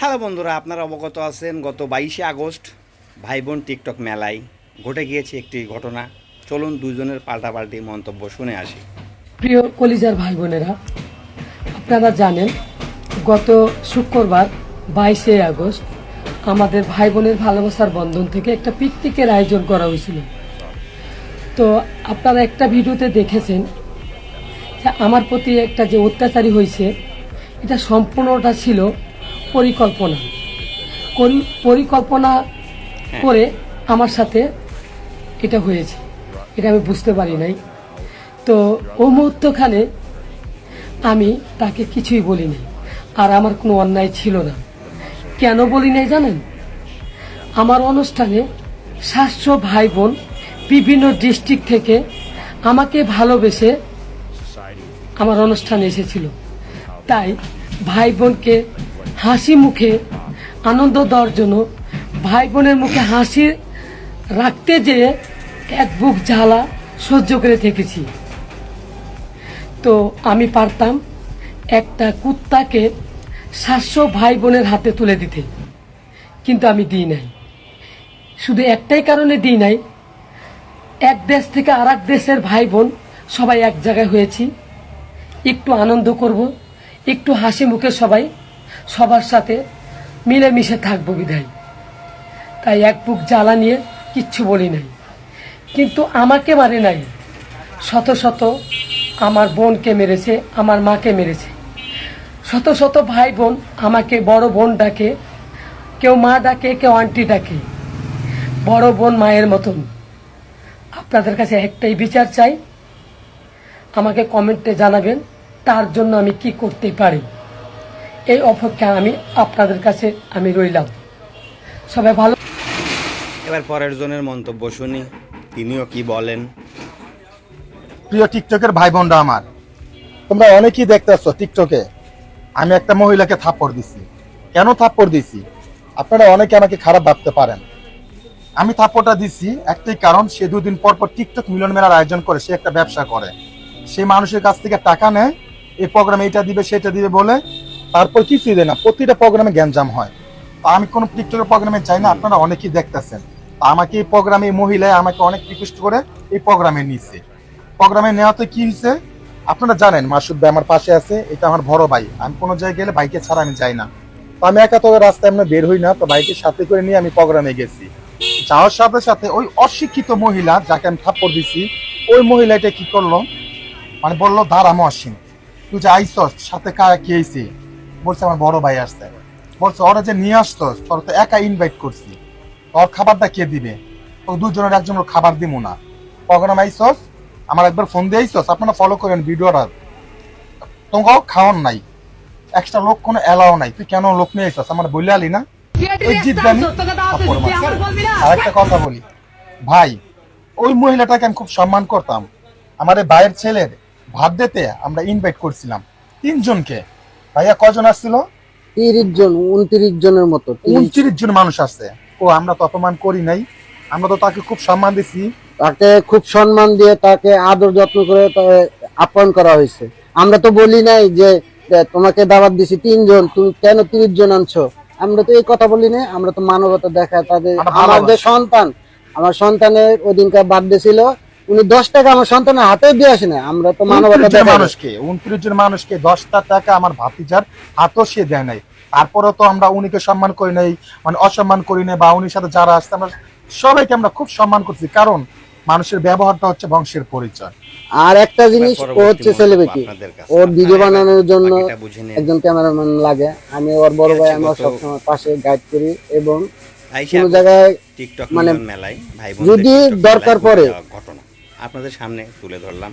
Hello বন্ধুরা, আপনারা অবগত আছেন, গত বাইশে আগস্ট ভাই বোন টিকটক মেলায় ঘটে গিয়েছে একটি ঘটনা। চলুন দুজনের পাল্টাপাল্টি মন্তব্য শুনে আসি। প্রিয় কলিজার ভাই বোনেরা আপনারা জানেন, গত শুক্রবার বাইশে আগস্ট আমাদের ভাই বোনের ভালোবাসার বন্ধন থেকে একটা পিকনিকের আয়োজন করা হয়েছিল। তো আপনারা একটা ভিডিওতে দেখেছেন আমার প্রতি একটা যে অত্যাচারী হয়েছে, এটা সম্পূর্ণটা ছিল পরিকল্পনা। পরিকল্পনা করে আমার সাথে এটা হয়েছে। এটা আমি বুঝতে পারি নাই। তো ও মুহূর্তখানে আমি তাকে কিছুই বলি নাই আর আমার কোনো অন্যায় ছিল না। কেন বলি নাই জানেন? আমার অনুষ্ঠানে সাতশো ভাই বোন বিভিন্ন ডিস্ট্রিক্ট থেকে আমাকে ভালোবেসে আমার অনুষ্ঠানে এসেছিল। তাই ভাই বোনকে হাসি মুখে আনন্দ দেওয়ার জন্য ভাই বোনের মুখে হাসি রাখতে যেয়ে এক বুক জ্বালা সহ্য করে থেকেছি। তো আমি পারতাম একটা কুত্তাকে সাতশো ভাই বোনের হাতে তুলে দিতে। কিন্তু আমি দিই নাই। শুধু একটাই কারণে দিই নাই। এক দেশ থেকে আর দেশের ভাই বোন সবাই এক জায়গায় হয়েছি। একটু আনন্দ করব, একটু হাসি মুখে সবাই সবার সাথে মিলেমিশে থাকব বিধায়। তাই এক বুক জ্বালা নিয়ে কিচ্ছু বলি নাই। কিন্তু আমাকে মারে নাই। শত শত আমার বোনকে মেরেছে, আমার মাকে মেরেছে। শত শত ভাই বোন আমাকে, বড় বোন ডাকে, কেউ মা ডাকে, কেউ আন্টি ডাকে। বড় বোন মায়ের মতন। আপনাদের কাছে একটাই বিচার চাই। আমাকে কমেন্টে জানাবেন, তার জন্য আমি কি করতে পারি? এই অপেক্ষা আমি আপনাদের কাছে আমি রইলাম। সবাই ভালো এবার পরের জনের মন্তব্য শুনি। তিনিও কি বলেন? প্রিয় টিকটকের ভাই বোনরা আমার তোমরা অনেকেই দেখতেছো টিকটকে। আমি একটা মহিলাকে থাপ্পড় দিছি। কেন থাপ্পড় দিছি? আপনারা অনেকে আমাকে খারাপ ভাবতে পারেন। আমি থাপ্পড়টা দিছি একটাই কারণ সে দুদিন পর পর টিকটক মিলন মেলার আয়োজন করে সে একটা ব্যবসা করে। সে মানুষের কাছ থেকে টাকা নেয় এই প্রোগ্রামে এটা দিবে সেটা দিবে বলে তারপর কিছুই দেয় না? প্রতিটা প্রোগ্রামে গ্যাঞ্জাম হয়। আমি কোনো টিকটকের প্রোগ্রামে চাই না, আপনারা অনেকেই দেখতেছেন। আমাকে এই প্রোগ্রামে এই মহিলায় আমাকে অনেক রিকোয়েস্ট করে এই প্রোগ্রামে নিয়েছে প্রোগ্রামে নেওয়াতে কি হয়েছে আপনারা জানেন, মাসুদ ভাই আমার পাশে আছে, এটা আমার বড় ভাই। আমি কোনো জায়গায় গেলে বাইকে ছাড়া আমি যাই না। তো আমি একা তো রাস্তায় আমরা বের হই না, তো বাইকের সাথে করে নিয়ে আমি প্রোগ্রামে গেছি। যাওয়ার সাথে সাথে ওই অশিক্ষিত মহিলা যাকে আমি থাপ্পড় দিছি, ওই মহিলাটা কি করল? মানে বলল, দাঁড়া মহসিন, তুই যে আইসস, সাথে কারা আইছি? বলছে আমার বড় ভাই আসছে। বলছে ওরা যে নিয়ে আসতো তোর তো একা ইনভাইট করছি। ওর খাবারটা কে দিবে? তো দুজনের একজন একজনের খাবার দিব না। প্রোগ্রাম আইসস আমার একবার ফোন দিয়ে আইসস আপনারা ফলো করেন ভিডিওটা। তোমাকে খাওয়ান নাই। এক্সট্রা লোক কোনো এলাও নাই। তুই কেন লোক নিয়ে আইসস? আমার বলে আলি না। আর একটা কথা বলি। ভাই ওই মহিলাটাকে আমি খুব সম্মান করতাম। আমার ভাইয়ের ছেলের ভাত দিতে আমরা ইনভাইট করছিলাম। তিনজনকে। ভাইয়া কজন আসছিল? তিরিশ জন উনত্রিশ জনের মতো উনত্রিশ জন মানুষ আছে। ও আমরা তো অপমান করি নাই। আমরা তো তাকে খুব সম্মান দিছি। তাকে খুব সম্মান দিয়ে তাকে আদর যত্ন করে আপ্যায়ন করা হয়েছে। আমরা তো বলি নাই যে তোমাকে দাওয়াত দিছি তিনজন তুমি কেন তিরিশ জন আনছো? আমরা তো এই কথা বলি নাই আমরা তো মানবতা দেখা তাদের আমার যে সন্তান। আমার সন্তানের ওদিনকার বার্থডে ছিল উনি দশ টাকা আমার সন্তানের হাতেও দিয়ে আসে না। আমরা তো মানবতা মানুষকে উনত্রিশ জন মানুষকে দশটা টাকা আমার ভাতিজার হাতও সে দেয় নাই। তারপরেও তো আমরা উনিকে সম্মান করি নাই মানে অসম্মান করি নাই বা উনির সাথে যারা আসছে আমরা সবাইকে আমরা খুব সম্মান করছি। কারণ মানুষের ব্যবহারটা হচ্ছে বংশের পরিচয়। আর একটা জিনিস ও হচ্ছে সেলিব্রিটি ওর ভিডিও বানানোর জন্য। একজন ক্যামেরাম্যান লাগে। আমি ওর বড় ভাই আমি ওর গত- সবসময় পাশে গাইড করি এবং কোনো জায়গায় টিকটক মানে যদি দরকার পড়ে- ঘটনা। আপনাদের সামনে তুলে ধরলাম।